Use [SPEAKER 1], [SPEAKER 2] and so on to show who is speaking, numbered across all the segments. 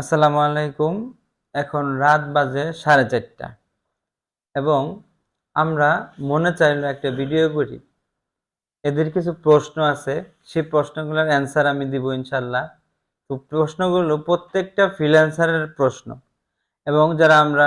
[SPEAKER 1] আসসালামু আলাইকুম। এখন রাত বাজে সাড়ে চারটা। এবং আমরা মনে চাইলো একটা ভিডিও করি। এদের কিছু প্রশ্ন আছে। সেই প্রশ্নগুলোর অ্যান্সার আমি দিব ইনশাল্লাহ তো প্রশ্নগুলো প্রত্যেকটা ফ্রিল্যান্সারের প্রশ্ন। এবং যারা আমরা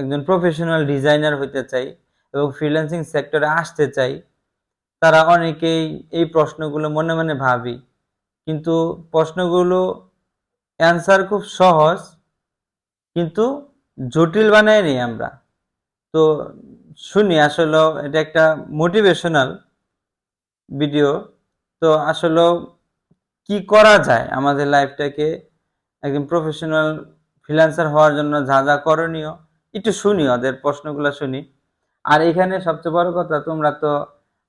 [SPEAKER 1] একজন প্রফেশনাল ডিজাইনার হইতে চাই এবং ফ্রিল্যান্সিং সেক্টরে আসতে চাই, তারা অনেকেই এই প্রশ্নগুলো মনে মনে ভাবি। কিন্তু প্রশ্নগুলো অ্যান্সার খুব সহজ কিন্তু জটিল বানাই নি আমরা। তো শুনি আসলে এটা একটা মোটিভেশনাল ভিডিও তো আসলে কি করা যায় আমাদের লাইফটাকে একজন প্রফেশনাল ফ্রিল্যান্সার হওয়ার জন্য যা যা করণীয় একটু শুনি ওদের প্রশ্নগুলো শুনি। আর এখানে সবচেয়ে বড় কথা তোমরা তো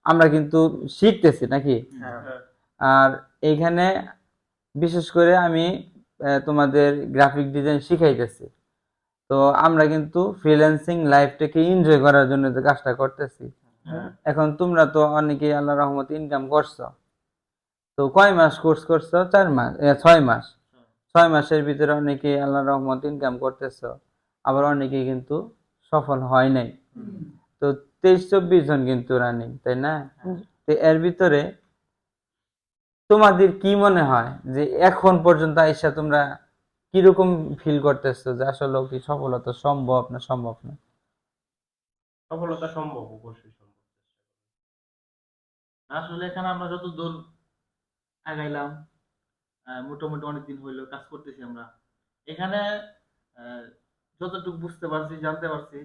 [SPEAKER 1] আমরা কিন্তু শিখতেছি নাকি? আর এখানে বিশেষ করে আমি তোমাদের গ্রাফিক ডিজাইন শিখাইতেছি। তো আমরা কিন্তু ফ্রিল্যান্সিং লাইফটাকে এনজয় করার জন্য যে কাজটা করতেছি। এখন তোমরা তো অনেকে আল্লাহ রহমত ইনকাম করছ। তো কয় মাস কোর্স করছ? চার মাস ছয় মাস। ছয় মাসের ভিতরে অনেকে আল্লাহ রহমত ইনকাম করতেছো। আবার অনেকে কিন্তু সফল হয় নাই। তো তেইশ চব্বিশ জন কিন্তু রানিং তাই না? তো এর ভিতরে তোমাদের কি মনে হয় যে এখন পর্যন্ত আইসা তোমরা কীরকম ফিল করতেছো যে আসলে কি সফলতা সম্ভব না সম্ভব না?
[SPEAKER 2] সফলতা সম্ভব, অবশ্যই সম্ভব।
[SPEAKER 3] আসলে এখানে আমরা যত দূর আগাইলাম মোটামুটি অনেকদিন হইল কাজ করতেছি আমরা। এখানে যতটুকু বুঝতে পারছি, জানতে পারছি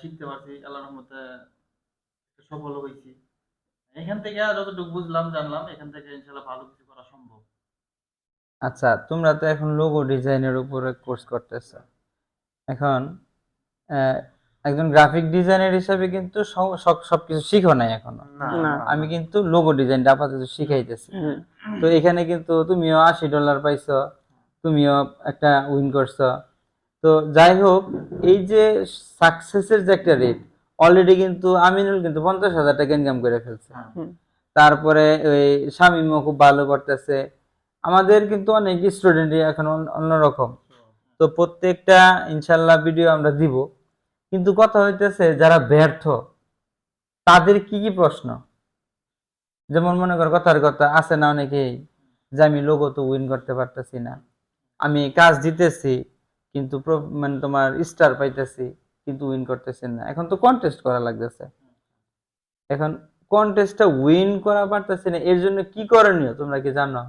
[SPEAKER 3] শিখতে পারছি আল্লাহ রহমতে সফল হয়েছি। এখান থেকে যতটুকু বুঝলাম জানলাম এখান থেকে ইনশাল্লাহ ভালো কিছু করা সম্ভব।
[SPEAKER 1] আচ্ছা তোমরা তো এখন লোগো ডিজাইনের উপরে কোর্স করতেছো। এখন আহ, একজন গ্রাফিক ডিজাইনার হিসেবে কিন্তু সব- সব সবকিছু শিখো নাই
[SPEAKER 4] এখনও।
[SPEAKER 1] আমি কিন্তু লোগো ডিজাইনটা আপাতত শিখাইতেছি। তো এখানে কিন্তু তুমিও আশি ডলার পাইছো তুমিও একটা উইন করছ। তো যাই হোক এই যে সাকসেসের যে একটা রেট অলরেডি কিন্তু আমিনুল কিন্তু পঞ্চাশ হাজার টাকা ইনকাম করে ফেলছে। তারপরে ওই শামিমও খুব ভালো করতেছে। আমাদের কিন্তু অনেক স্টুডেন্টই এখন অন্যরকম। তো প্রত্যেকটা ইনশাল্লাহ ভিডিও আমরা দিব। কিন্তু কথা হইতেছে যারা ব্যর্থ তাদের কি কি প্রশ্ন? যেমন মনে কর কথার কথা আছে না অনেকেই যে আমি লোগো তো উইন করতে পারতেছি না। আমি কাজ দিতেছি কিন্তু মানে তোমার স্টার পাইতেছি। কিন্তু উইন করতেছি না। এখন তো কন্টেস্ট করা লাগতেছে। এখন কন্টেস্টটা উইন করা পারতেছি না এর জন্য কি করণীয় তোমরা কি জানো?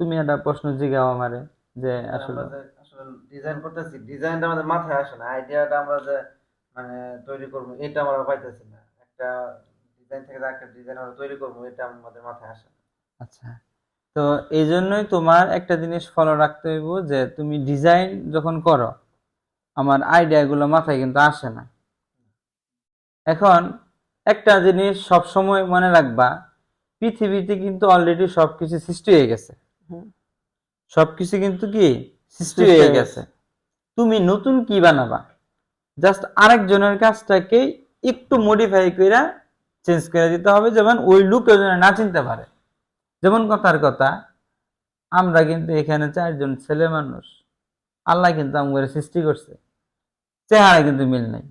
[SPEAKER 1] তুমি একটা প্রশ্ন জিগাও আমারে যে আসলে
[SPEAKER 4] আসলে ডিজাইন করতেছি ডিজাইনটা আমাদের মাথায় আসে না। আইডিয়াটা আমরা যে মানে তৈরি করব এটা আমরা পাইতেছি না। একটা ডিজাইন থেকে একটা ডিজাইন আমরা তৈরি করব এটা আমাদের মাথায় আসে না।
[SPEAKER 1] আচ্ছা। তো এই জন্যই তোমার একটা জিনিস ফলো রাখতে হইব যে তুমি ডিজাইন যখন করো আমার আইডিয়াগুলো মাথায় কিন্তু আসে না। এখন একটা জিনিস সব সময় মনে রাখবা পৃথিবীতে কিন্তু অলরেডি সবকিছু সৃষ্টি হয়ে গেছে। সবকিছু কিন্তু কি? সৃষ্টি হয়ে গেছে। তুমি নতুন কি বানাবা? জাস্ট আরেকজনের কাজটাকে একটু মডিফাই করে চেঞ্জ করে দিতে হবে যেমন ওই লুক যেন না চিনতে পারে। যেমন কথার কথা আমরা কিন্তু এখানে চারজন ছেলে মানুষ। আল্লাহ কিন্তু আমাদের সৃষ্টি করছে। চেহারা কিন্তু মিল নাই।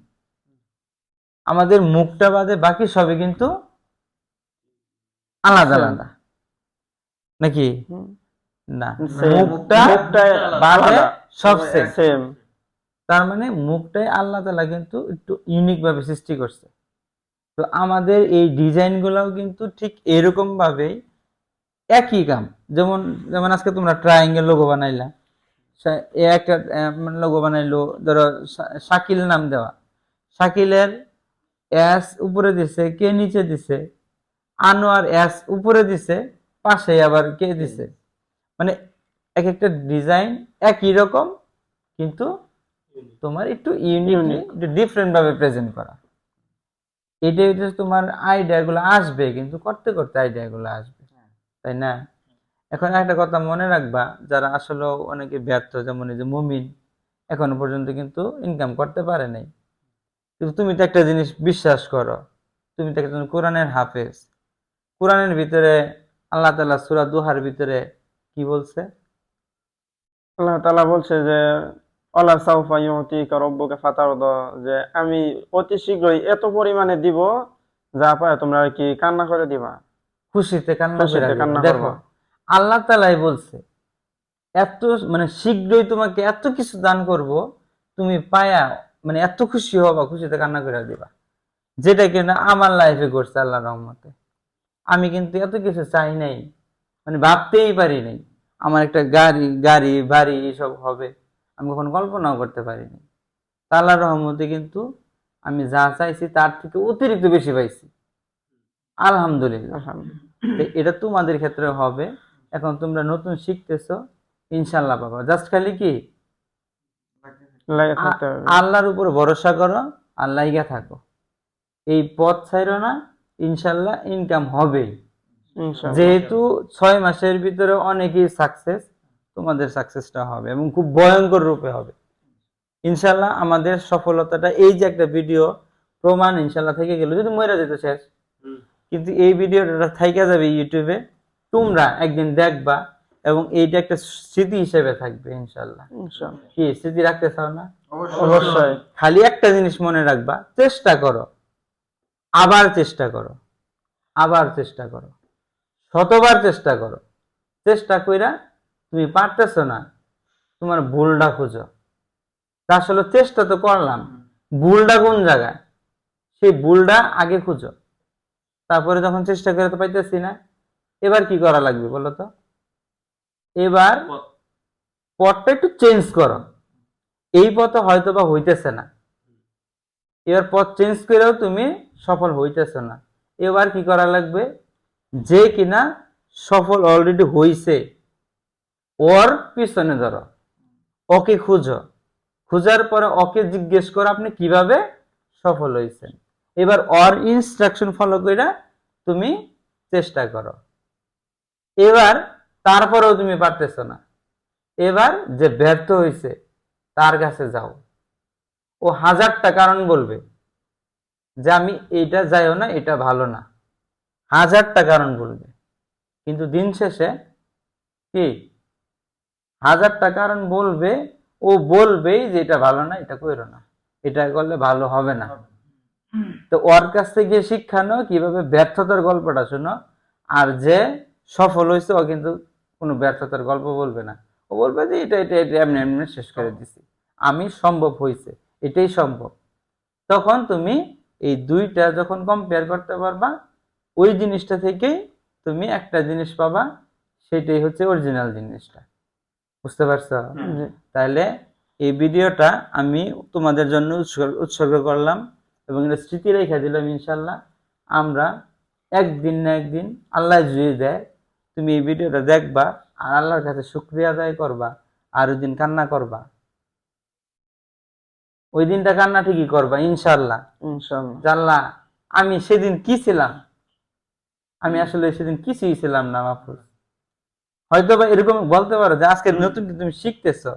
[SPEAKER 1] আমাদের মুখটা বাদে বাকি সবই কিন্তু আলাদা আলাদা। নাকি? না মুখটা বাদে। সব সেম
[SPEAKER 4] সেম
[SPEAKER 1] তার মানে মুখটাই আল্লাহ তালা কিন্তু একটু ইউনিক ভাবে সৃষ্টি করছে। তো আমাদের এই ডিজাইন গুলাও কিন্তু ঠিক এরকম ভাবেই একই কাম। যেমন যেমন আজকে তোমরা ট্রায়াঙ্গেল লোগো বানাইলা। এ একটা লোগো বানাইলো ধরো শাকিল নাম দেওয়া। শাকিলের এস উপরে দিছে কে নিচে দিছে? আনোয়ার এস উপরে দিছে পাশে আবার কে দিছে? মানে এক একটা ডিজাইন একই রকম কিন্তু তোমার একটু ইউনিকলি একটু ডিফারেন্ট ভাবে প্রেজেন্ট করা। এটা এটা তোমার আইডিয়া গুলো আসবে কিন্তু করতে করতে আইডিয়া গুলো আসবে। তাই না? এখন একটা কথা মনে রাখবা, যারা আসলে অনেকে ব্যর্থ, যেমন এই যে মুমিন, এখনও পর্যন্ত কিন্তু ইনকাম করতে পারে নাই। কিন্তু তুমি তো একটা জিনিস বিশ্বাস করো, তুমি তো একজন কোরআনের হাফেজ। কোরআনের ভিতরে আল্লাহ তালা সূরা দুহার ভিতরে কি বলছে?
[SPEAKER 5] আল্লাহ তালা বলছে যে অলা সাউফা ইউতিকা রব্বুকা ফাতারদা যে আমি অতি শীঘ্রই এত পরিমাণে দিব, যা পায় তোমরা কি কান্না করে দিবা।
[SPEAKER 1] খুশিতে কান্না করে দেখো আল্লাহ তালাই বলছে এত মানে শীঘ্রই তোমাকে এত কিছু দান করব তুমি পায়া মানে এত খুশি হবা খুশিতে কান্না করে দিবা। যেটা কিনা আমার লাইফে ঘটছে আল্লাহ রহমতে। আমি কিন্তু এত কিছু চাই নাই মানে ভাবতেই পারি নাই আমার একটা গাড়ি গাড়ি বাড়ি এসব হবে। আমি কখনো কল্পনাও করতে পারিনি তা আল্লাহর রহমতে কিন্তু আমি যা চাইছি তার থেকে অতিরিক্ত বেশি পাইছি। আলহামদুলিল্লাহ। এটা তোমাদের ক্ষেত্রে হবে। এখন তোমরা নতুন শিখতেছো ইনশাল্লাহ বাবা। জাস্ট খালি কি? আল্লাহর উপর ভরসা করো আল্লাহ থাকো। এই পথ ছাইরো না ইনশাল্লাহ ইনকাম হবেই। যেহেতু ছয় মাসের ভিতরে অনেকেই সাকসেস তোমাদের সাকসেসটা হবে এবং খুব ভয়ঙ্কর রূপে হবে। ইনশাল্লাহ আমাদের সফলতাটা এই যে একটা ভিডিও প্রমাণ ইনশাল্লাহ থেকে গেল। যদি মরে যেত শেষ। কিন্তু এই ভিডিওটা থাইকা যাবে ইউটিউবে। তোমরা একদিন দেখবা এবং এইটা একটা স্মৃতি হিসেবে থাকবে ইনশাল্লাহ
[SPEAKER 5] ইনশাআল্লাহ।
[SPEAKER 1] কি স্মৃতি রাখতে চাও না?
[SPEAKER 5] অবশ্যই।
[SPEAKER 1] খালি একটা জিনিস মনে রাখবা চেষ্টা করো। আবার চেষ্টা করো। আবার চেষ্টা করো। শতবার চেষ্টা করো। চেষ্টা কইরা তুমি পারতেছো না তোমার ভুলটা খুঁজো। আসলে চেষ্টা তো করলাম। ভুলটা কোন জায়গায়? সেই ভুলটা আগে খুঁজো। তারপরে যখন চেষ্টা করে তো পাইতেছি না এবার কি করা লাগবে বলো তো? এবার পথটা একটু চেঞ্জ করো। এই পথে হয়তো বা হইতেছে না। এবার পথ চেঞ্জ করেও তুমি সফল হইতেছো না। এবার কি করা লাগবে? যে কিনা সফল অলরেডি হইছে ওর পিছনে ধরো। ওকে খুঁজো। খুঁজার পরে ওকে জিজ্ঞেস করো আপনি কীভাবে সফল হয়েছেন এবার অর ইনস্ট্রাকশন ফলো করে তুমি চেষ্টা করো। এবার তারপরেও তুমি পারতেছো না। এবার যে ব্যর্থ হয়েছে তার কাছে যাও। ও হাজারটা কারণ বলবে যে আমি এটা যাইও না, এটা ভালো না। হাজারটা কারণ বলবে। কিন্তু দিন শেষে কি? হাজারটা কারণ বলবে, ও বলবেই যে এটা ভালো না, এটা কইরো না। এটা করলে ভালো হবে না। তো ওর কাছ থেকে শিক্ষা নাও কীভাবে ব্যর্থতার গল্পটা শোনো। আর যে সফল হয়েছে ও কিন্তু কোনো ব্যর্থতার গল্প বলবে না। ও বলবে যে এটা এটা এটা এমনি এমনি শেষ করে দিছি। আমি সম্ভব হয়েছে। এটাই সম্ভব। তখন তুমি এই দুইটা যখন কম্পেয়ার করতে পারবা ওই জিনিসটা থেকেই তুমি একটা জিনিস পাবা সেটাই হচ্ছে অরিজিনাল জিনিসটা। বুঝতে পারছ। তাহলে এই ভিডিওটা আমি তোমাদের জন্য উৎসর্গ করলাম। এবং এটা স্মৃতি রেখে দিলাম ইনশাল্লাহ। আমরা একদিন না একদিন আল্লাহ জুড়ে দেয় তুমি এই ভিডিওটা দেখবা আর আল্লাহর কাছে শুক্রিয়া আদায় করবা আর ওই দিন কান্না করবা। ওই দিনটা কান্না ঠিকই করবা ইনশাল্লাহ। জানলা আমি সেদিন কি ছিলাম? আমি আসলে সেদিন কিছুই ছিলাম না মাহফুজ। হয়তো বা এরকম বলতে পারো যে আজকে নতুন তুমি শিখতেছো?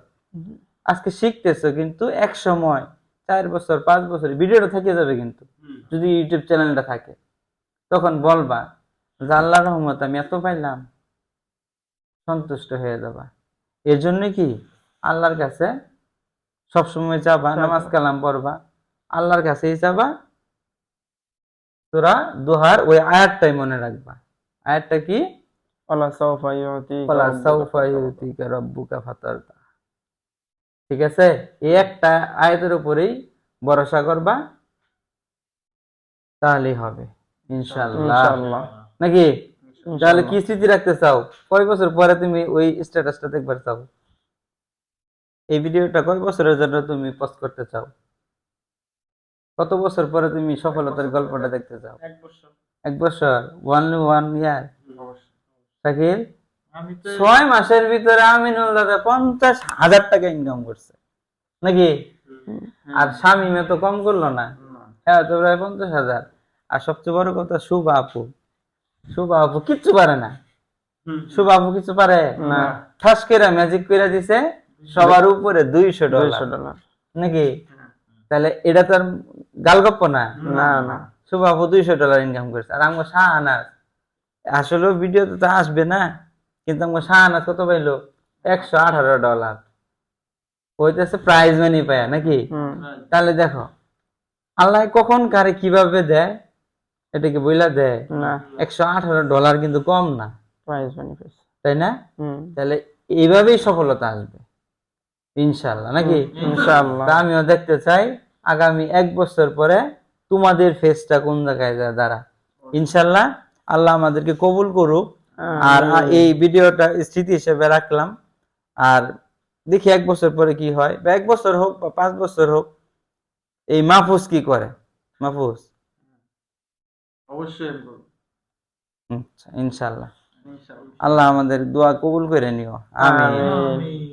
[SPEAKER 1] আজকে শিখতেছ কিন্তু এক সময় চার বছর পাঁচ বছর ভিডিওটা থেকে যাবে কিন্তু। যদি ইউটিউব চ্যানেলটা থাকে তখন বলবা যে আল্লাহ রহমত আমি এত পাইলাম সন্তুষ্ট হয়ে যাবা। এর জন্য কি? আল্লাহর কাছে সবসময় চাবা
[SPEAKER 5] চাবা।
[SPEAKER 1] নামাজ কালাম পড়বা। আল্লাহর কাছেই চাবা তোরা দোহার ওই আয়াতটাই মনে রাখবা। আয়াতটা কি? ফালা
[SPEAKER 5] ফাতারদা।
[SPEAKER 1] ইউতিকা রাব্বুকা ফাতারদা। ঠিক আছে? এই একটা আয়াতের উপরেই ভরসা করবা তাহলেই হবে ইনশাআল্লাহ। নাকি? তাহলে কি স্মৃতি রাখতে চাও? কয় বছর পরে তুমি ওই স্ট্যাটাসটা দেখবার চাও? এই ভিডিওটা কয় বছরের জন্য তুমি পোস্ট করতে চাও? কত বছর পরে তুমি সফলতার গল্পটা দেখতে চাও?
[SPEAKER 2] এক বছর।
[SPEAKER 1] এক বছর? One one year Shakil? ছয় মাসের ভিতরে আমিনুল দাদা পঞ্চাশ হাজার টাকা ইনকাম করছে। নাকি? আর স্বামী তো কম করল না। হ্যাঁ তো প্রায় পঞ্চাশ হাজার। আর সবচেয়ে বড় কথা শুভ আপু। শুভ আপু কিচ্ছু পারে না। শুভ আপু কিছু পারে
[SPEAKER 5] না।
[SPEAKER 1] ঠাস করে ম্যাজিক করে দিছে সবার উপরে দুইশো ডলার
[SPEAKER 5] ডলার
[SPEAKER 1] নাকি? তাহলে এটা তো আর গালগপ্প না?
[SPEAKER 5] না না
[SPEAKER 1] শুভ আপু দুইশো ডলার ইনকাম করছে। আর আমার শাহ আনার আসলে ভিডিওতে তো আসবে না। কিন্তু আমার শাহানাজ কত পাইলো? একশো আঠারো ডলার। হইতেছে প্রাইজ মানি পায় নাকি? তাহলে দেখো আল্লাহ কখন কারে কীভাবে দেয় এটাকে বইলা দেয়?
[SPEAKER 5] না।
[SPEAKER 1] একশো আঠারো ডলার কিন্তু কম না। তাই না? তাহলে এইভাবেই সফলতা আসবে ইনশাল্লাহ নাকি? ইনশাল্লাহ আমিও দেখতে চাই আগামী এক বছর পরে তোমাদের ফেসটা কোন জায়গায় যায় দাঁড়া? ইনশাল্লাহ আল্লাহ আমাদেরকে কবুল করুক। আর। এই ভিডিওটা স্মৃতি হিসেবে রাখলাম। আর দেখি এক বছর পরে কি হয় বা এক বছর হোক বা পাঁচ বছর হোক এই মাহফুজ কি করে? মাহফুজ?
[SPEAKER 3] অবশ্যই
[SPEAKER 1] আচ্ছা, ইনশাল্লাহ
[SPEAKER 3] ইনশাআল্লাহ।
[SPEAKER 1] আল্লাহ আমাদের দোয়া কবুল করে নিও।
[SPEAKER 3] আমিন।